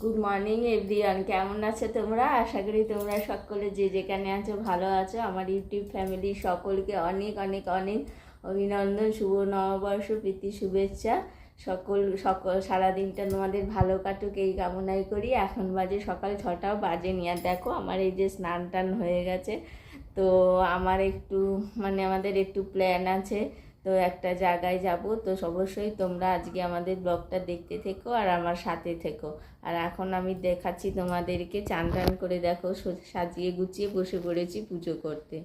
Good morning everyone কেমন আছো তোমরা? আশা করি তোমরা সকলে যে যেখানে আছো ভালো আছো। আমার ইউটিউব ফ্যামিলি সকলকে অনেক অনেক অনেক অভিনন্দন, শুভ নববর্ষ, প্রীতি, শুভেচ্ছা। সকল সকল সারাদিনটা তোমাদের ভালো কাটুক, এই কামনাই করি। এখন বাজে সকাল ছটাও, বাজে নিয়ে দেখো, আমার এই যে স্নান টান হয়ে গেছে। তো আমার একটু মানে আমাদের একটু প্ল্যান আছে। তো একটা জায়গায় যাব, তো অবশ্যই তোমরা আজকে আমাদের ব্লগটা দেখতে থেকো আর আমার সাথে থেকো। আর এখন আমি দেখাচ্ছি তোমাদেরকে, চান টান করে দেখো সাজিয়ে গুছিয়ে বসে পড়েছি পুজো করতে।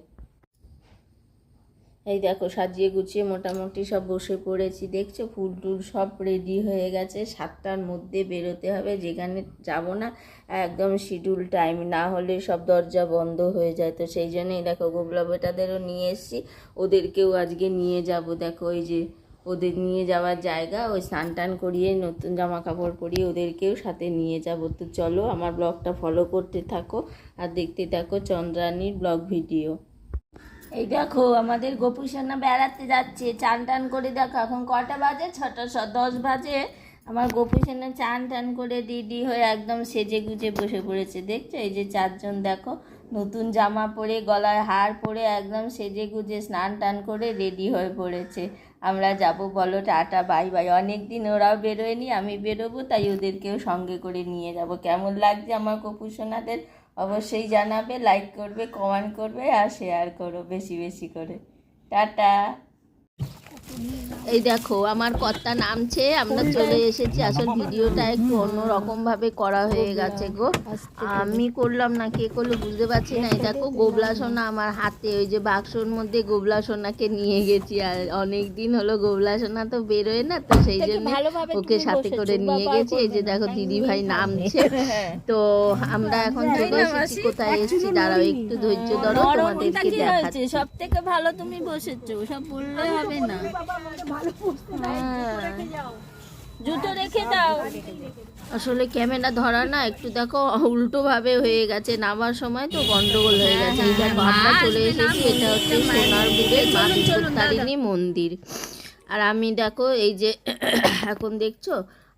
এই দেখো সাজিয়ে গুছিয়ে মোটামুটি সব বসে পড়েছি। দেখছ? ফুল টুল সব রেডি হয়ে গেছে। সাতটার মধ্যে বেরোতে হবে। যেখানে যাব না, একদম শিডিউল টাইম না হলে সব দরজা বন্ধ হয়ে যায়। তো সেই জন্যই দেখো গোবলা বেটাদেরও নিয়ে এসেছি। ওদেরকেও আজকে নিয়ে যাব। দেখো ওই যে ওদের নিয়ে যাওয়ার জায়গা। ওই স্নান টান করিয়ে নতুন জামা কাপড় পরিয়ে ওদেরকেও সাথে নিয়ে যাব। তো চলো আমার ব্লগটা ফলো করতে থাকো। আর দেখতে থাকো চন্দ্রানীর ব্লগ ভিডিও এই দেখো, আমাদের গোপুসোনা বেড়াতে যাচ্ছে। চান টান করে দেখো, এখন কটা বাজে? ছটা দশ বাজে। আমার গোপুসোনা চান টান করে দিদি হয়ে একদম সেজে গুজে বসে পড়েছে। দেখছ? এই যে চারজন দেখো, নতুন জামা পরে, গলায় হার পরে একদম সেজে গুজে স্নান টান করে রেডি হয়ে পড়েছে। আমরা যাব, বলো, টাটা, বাই বাই। অনেক দিন ওরাও বেরোয়নি, আমি বেরোবো, তাই ওদেরকেও সঙ্গে করে নিয়ে যাব। কেমন লাগছে আমার গোপুসোনাদের অবশ্যই জানাবে লাইক করবে কমেন্ট করবে আর শেয়ার করো বেশি বেশি করে। টাটা! এই দেখো আমার কর্তা নামছে আমরা চলে এসেছি। আসল ভিডিওটা একটু অন্যরকম ভাবে করা হয়ে গেছে গো। আমি করলাম না কে করল বুঝতে পারছি না। এই দেখো গোবলা সোনা আমার হাতে ওই যে বাক্সর মধ্যে গোবলা সোনাকে নিয়ে গেছি। আর অনেক দিন হলো গোবলা সোনা তো বেরোয় না তো সেই জন্য ওকে সাথে করে নিয়ে গেছি। এই যে দেখো দিদি ভাই নামছে। তো আমরা এখন চলে এসেছি কোথায় এসেছি? দাঁড়াও একটু ধৈর্য ধরো তোমাদেরকে দেখাচ্ছি। সব থেকে ভালো তুমি বসেছো সব বললে হবে না। হ্যাঁ। জুতো রেখে দাও। আসলে ক্যামেরা ধরা না একটু দেখো উল্টো ভাবে হয়ে গেছে নামার সময় তো গন্ডগোল হয়ে গেছে। এই দেখো আমরা চলে এসেছি এটা হচ্ছে সোনার বুকের মা বিপত্তারিণী মন্দির। আর আমি দেখো এই যে এখন দেখছ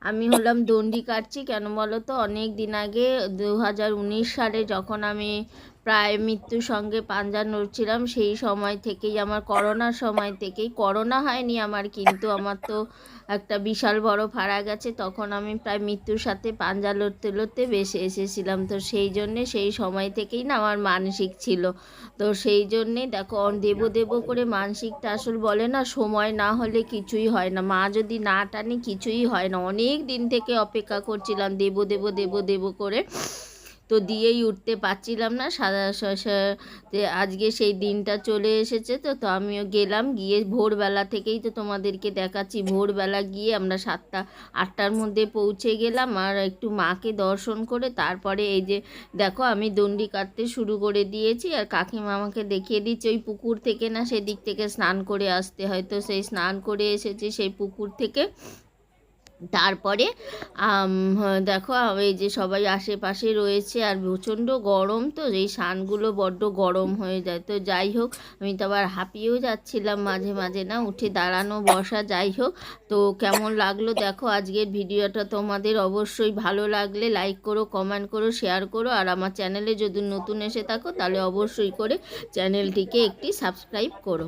আমি হলাম দণ্ডি কাটছি কেন বলো তো? অনেক দিন আগে দু হাজার উনিশ সালে যখন আমি প্রায় মৃত্যুর সঙ্গে পাঞ্জা নড়ছিলাম। সেই সময় থেকেই আমার করোনার সময় থেকেই, করোনা হয়নি আমার, কিন্তু আমার তো একটা বিশাল বড় ফাড়া গেছে তখন আমি প্রায় মৃত্যুর সাথে পাঞ্জা লড়তে লড়তে বেসে এসেছিলাম। তো সেই জন্যে, সেই সময় থেকেই না আমার মানসিক ছিল। তো সেই জন্যে দেখো দেব দেব করে মানসিকটা আসল বলে না, সময় না হলে কিছুই হয় না। মা যদি না টানে কিছুই হয় না। অনেক দিন থেকে অপেক্ষা করছিলাম দেব দেব দেব দেব করে। তো দিয়েই উঠতে পারছিলাম না। সাদা স- যে আজকে সেই দিনটা চলে এসেছে তো তো আমিও গেলাম। গিয়ে ভোরবেলা থেকেই তো তোমাদেরকে দেখাচ্ছি। ভোরবেলা গিয়ে আমরা সাতটা, আটটার মধ্যে পৌঁছে গেলাম আর একটু মাকে দর্শন করে তারপরে এই যে দেখো আমি দণ্ডি কাটতে শুরু করে দিয়েছি আর কাকিমা আমাকে দেখিয়ে দিচ্ছে ওই পুকুর থেকে না সেদিক থেকে স্নান করে আসতে হয়। তো সেই স্নান করে এসেছি সেই পুকুর থেকে। তারপরে দেখো এই যে সবাই আশেপাশে রয়েছে আর প্রচণ্ড গরম তো এই সানগুলো বড্ড গরম হয়ে যায়। তো যাই হোক, আমি তো আবার হাঁপিয়েও যাচ্ছিলাম মাঝে মাঝে না, উঠে দাঁড়ানো, বসা, যাই হোক। তো কেমন লাগল দেখো আজকের ভিডিওটা তোমাদের অবশ্যই ভালো লাগলে লাইক করো কমেন্ট করো শেয়ার করো। আর আমার চ্যানেলে যদি নতুন এসে থাকো, তাহলে অবশ্যই করে চ্যানেলটিকে একটি সাবস্ক্রাইব করো।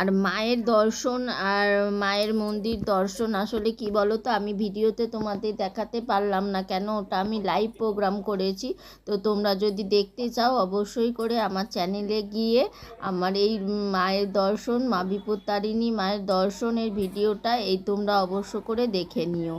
আর মায়ের দর্শন আর মায়ের মন্দির দর্শন আসলে কি বলো তো আমি ভিডিওতে তোমাদের দেখাতে পারলাম না কেন? ওটা আমি লাইভ প্রোগ্রাম করেছি। তো তোমরা যদি দেখতে চাও, অবশ্যই করে আমার চ্যানেলে গিয়ে আমার এই মায়ের দর্শন, মা বিপত্তারিণী মায়ের দর্শনের ভিডিওটা এই তোমরা অবশ্য করে দেখে নিও।